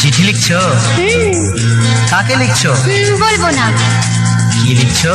চিঠি লিখছো? কাকে লিখছো? বলব না। কি লিখছো?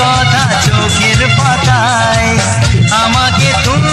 কথা চোখের পাতায়। আমাকে তুমি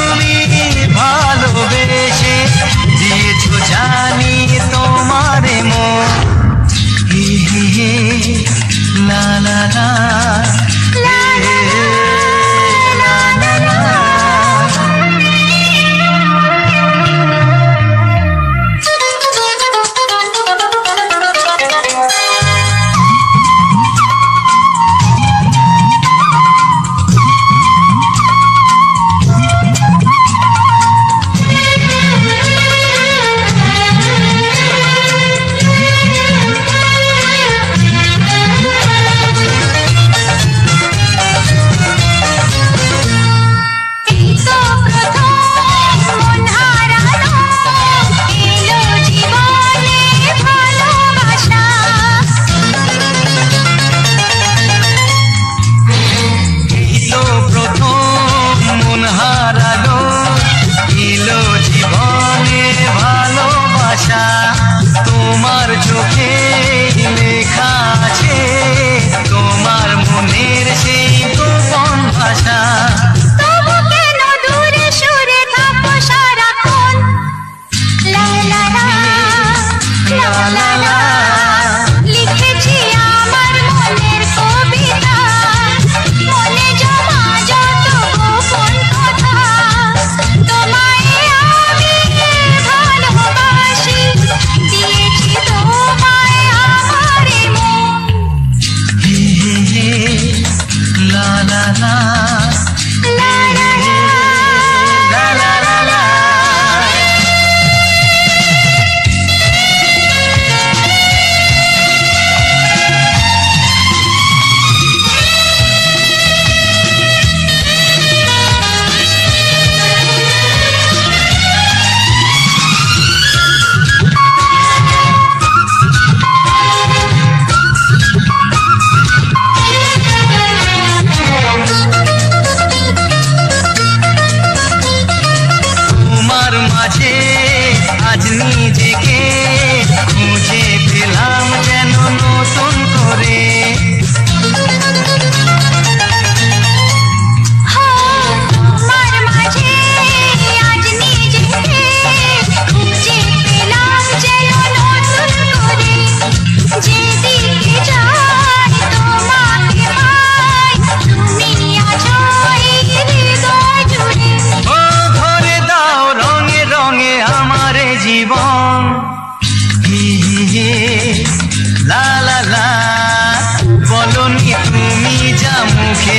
মাঝে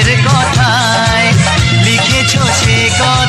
কথায় লিখেছ সে কথা।